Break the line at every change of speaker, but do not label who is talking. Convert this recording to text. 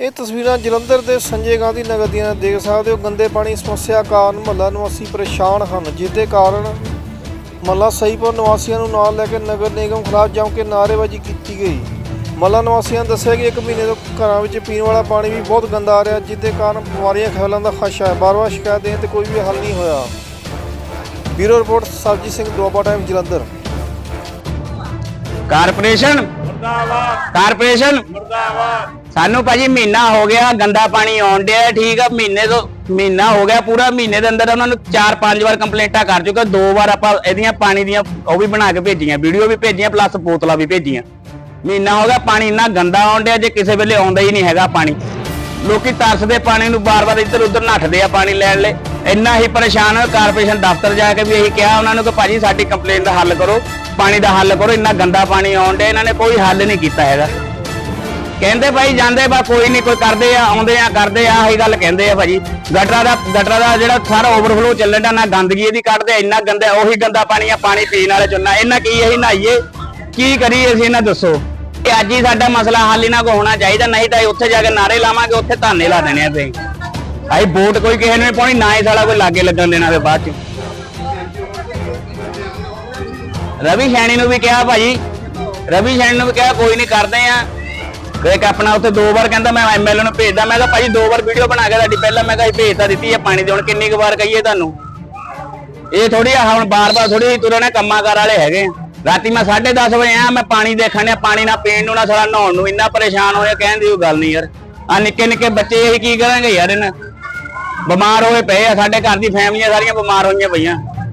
ਇਹ ਤਸਵੀਰਾਂ ਜਲੰਧਰ ਦੇ ਸੰਜੇ ਗਾਂਧੀ ਨਗਰ ਦੀਆਂ। ਦੇਖ ਸਕਦੇ ਹੋ ਗੰਦੇ ਪਾਣੀ ਸਮੱਸਿਆ ਕਾਰਨ ਮਹੱਲਾ ਨਿਵਾਸੀ ਪਰੇਸ਼ਾਨ ਹਨ ਜਿਸ ਦੇ ਕਾਰਨ ਮਹੱਲਾ ਸਹੀਪੁਰ ਨਿਵਾਸੀਆਂ ਨੂੰ ਨਾਲ ਲੈ ਕੇ ਨਗਰ ਨਿਗਮ ਖਿਲਾਫ ਜੰਮ ਕੇ ਨਾਅਰੇਬਾਜ਼ੀ ਕੀਤੀ ਗਈ। ਮਹੱਲਾ ਨਿਵਾਸੀਆਂ ਨੇ ਦੱਸਿਆ ਕਿ ਇੱਕ ਮਹੀਨੇ ਤੋਂ ਘਰਾਂ ਵਿੱਚ ਪੀਣ ਵਾਲਾ ਪਾਣੀ ਵੀ ਬਹੁਤ ਗੰਦਾ ਆ ਰਿਹਾ ਜਿਸ ਦੇ ਕਾਰਨ ਬਿਮਾਰੀਆਂ ਫੈਲਣ ਦਾ ਖਦਸ਼ਾ ਹੈ। ਬਾਰ-ਬਾਰ ਸ਼ਿਕਾਇਤ ਦੇਣ ਤੇ ਕੋਈ ਵੀ ਹੱਲ ਨਹੀਂ ਹੋਇਆ। Bureau report Surjit Singh Doaba time Jalandhar.
Corporation?
ਮੁਰਦਾਬਾਦ।
ਕਾਰਪੋਰੇਸ਼ਨ?
ਮੁਰਦਾਬਾਦ।
ਸਾਨੂੰ ਭਾਜੀ ਮਹੀਨਾ ਹੋ ਗਿਆ, ਗੰਦਾ ਪਾਣੀ ਆਉਣ ਡਿਆ, ਠੀਕ ਆ, ਮਹੀਨੇ ਤੋਂ ਮਹੀਨਾ ਹੋ ਗਿਆ, ਪੂਰਾ ਮਹੀਨੇ ਦੇ ਅੰਦਰ ਉਹਨਾਂ ਨੂੰ 4-5 ਵਾਰ ਕੰਪਲੇਂਟਾਂ ਕਰ ਚੁੱਕੇ ਦੋ ਵਾਰ ਆਪਾਂ ਇਹਦੀਆਂ ਪਾਣੀ ਦੀਆਂ ਉਹ ਵੀ ਬਣਾ ਕੇ ਭੇਜੀਆਂ, ਵੀਡੀਓ ਵੀ ਭੇਜੀਆਂ ਪਲੱਸ ਬੋਤਲਾਂ ਵੀ ਭੇਜੀਆਂ। ਮਹੀਨਾ ਹੋ ਗਿਆ, ਪਾਣੀ ਇੰਨਾ ਗੰਦਾ ਆਉਣ ਡਿਆ, ਜੇ ਕਿਸੇ ਵੇਲੇ ਆਉਂਦਾ ਹੀ ਨਹੀਂ ਹੈਗਾ ਪਾਣੀ। ਲੋਕੀ ਤਰਸਦੇ ਪਾਣੀ ਨੂੰ, ਬਾਰ-ਬਾਰ ਇੱਧਰ ਉੱਧਰ ਨੱਠਦੇ ਆ ਪਾਣੀ ਲੈਣ ਲਈ। ਇੰਨਾ ਹੀ ਪਰੇਸ਼ਾਨ ਕਾਰਪੋਰੇਸ਼ਨ ਦਫ਼ਤਰ ਜਾ ਕੇ ਵੀ ਇਹੀ ਕਿਹਾ ਉਹਨਾਂ ਨੂੰ ਕਿ ਭਾਜੀ ਸਾਡੀ ਕੰਪਲੇਂਟ ਦਾ ਹੱਲ ਕਰੋ, ਪਾਣੀ ਦਾ ਹੱਲ ਕਰੋ, ਇੰਨਾ ਗੰਦਾ ਪਾਣੀ ਆਉਣ ਡਿਆ, ਇਹਨਾਂ ਨੇ ਕੋਈ ਹੱਲ ਨਹੀਂ ਕੀਤਾ ਹੈਗਾ। ਕਹਿੰਦੇ ਭਾਈ ਜਾਂਦੇ ਬਾ, ਕੋਈ ਨਹੀਂ ਕੋਈ ਕਰਦੇ ਆ, ਆਉਂਦੇ ਆ, ਕਰਦੇ ਆ, ਆਹੀ ਗੱਲ ਕਹਿੰਦੇ ਆ ਭਾਜੀ। ਗਟਰਾ ਦਾ ਗਟਰਾ ਦਾ ਜਿਹੜਾ ਸਾਰਾ ਓਵਰਫਲੋ ਚੱਲਣ ਦਾ ਨਾ ਗੰਦਗੀ ਇਹਦੀ ਕੱਢਦੇ, ਇੰਨਾ ਗੰਦਾ, ਉਹੀ ਗੰਦਾ ਪਾਣੀ ਆ, ਪਾਣੀ ਪੀਣ ਵਾਲੇ ਚੁੰਨਾ ਇਹਨਾਂ ਕੀ ਅਸੀਂ ਨਹਾਈਏ? ਕੀ ਕਰੀਏ ਅਸੀਂ ਇਹਨਾਂ ਦੱਸੋ? ਕਿ ਅੱਜ ਹੀ ਸਾਡਾ ਮਸਲਾ ਹੱਲ ਇਹਨਾਂ ਕੋ ਹੋਣਾ ਚਾਹੀਦਾ, ਨਹੀਂ ਤਾਂ ਉੱਥੇ ਜਾ ਕੇ ਨਾਰੇ ਲਾਵਾਂਗੇ, ਉੱਥੇ ਧਾਨੇ ਲਾ ਦੇਣੇ ਆ ਤੇ ਅਸੀਂ ਵੋਟ ਕੋਈ ਕਿਸੇ ਨੂੰ ਨਹੀਂ ਪਾਉਣੀ, ਨਾ ਹੀ ਸਾਲਾ ਕੋਈ ਲਾਗੇ ਲੱਗਣ ਦੇਣਾ ਫੇ ਬਾਅਦ ਚ। ਰਵੀ ਸ਼ੈਣੀ ਨੂੰ ਵੀ ਕਿਹਾ ਭਾਜੀ, ਰਵੀ ਸ਼ੈਣੀ ਨੂੰ ਵੀ ਕਿਹਾ, ਕੋਈ ਨਹੀਂ ਕਰਦੇ ਆ। ਇੱਕ ਆਪਣਾ ਉੱਥੇ ਦੋ ਵਾਰ ਕਹਿੰਦਾ ਮੈਂ ਐਮਐਲਏ ਨੂੰ ਭੇਜਦਾ। ਮੈਂ ਕਿਹਾ ਭਾਜੀ ਦੋ ਵਾਰ ਵੀਡੀਓ ਬਣਾ ਕੇ ਤੁਹਾਡੀ ਪਹਿਲਾਂ ਮੈਂ ਕਿਹਾ ਜੀ ਭੇਜ ਤਾਂ ਦਿੱਤੀ ਹੈ ਪਾਣੀ ਦੀ, ਹੁਣ ਕਿੰਨੀ ਕੁ ਵਾਰ ਕਹੀਏ ਤੁਹਾਨੂੰ? ਇਹ ਥੋੜੀ ਆ, ਹੁਣ ਬਾਰ-ਬਾਰ ਥੋੜੀ ਤੁਰਨੇ ਕੰਮਾਂ ਕਾਰ ਵਾਲੇ ਹੈਗੇ। ਆ। ਰਾਤੀ ਮੈਂ 10:30 ਵਜੇ ਆ ਮੈਂ ਪਾਣੀ ਦੇਖਣ ਡਿਆ, ਪਾਣੀ ਨਾ ਪੀਣ ਨੂੰ, ਨਾ ਸਾਰਾ ਨਹਾਉਣ ਨੂੰ, ਇੰਨਾ ਪਰੇਸ਼ਾਨ ਹੋਇਆ, ਕਹਿਣ ਦੀ ਕੋਈ ਗੱਲ ਨਹੀਂ ਯਾਰ। ਆ ਨਿੱਕੇ ਨਿੱਕੇ ਬੱਚੇ ਇਹ ਕੀ ਕਰਾਂਗੇ ਯਾਰ ਇਹਨਾਂ? ਬਿਮਾਰ ਹੋਏ ਪਏ ਆ, ਸਾਡੇ ਘਰ ਦੀ ਫੈਮਲੀਆਂ ਸਾਰੀਆਂ ਬਿਮਾਰ ਹੋਈਆਂ ਪਈਆਂ।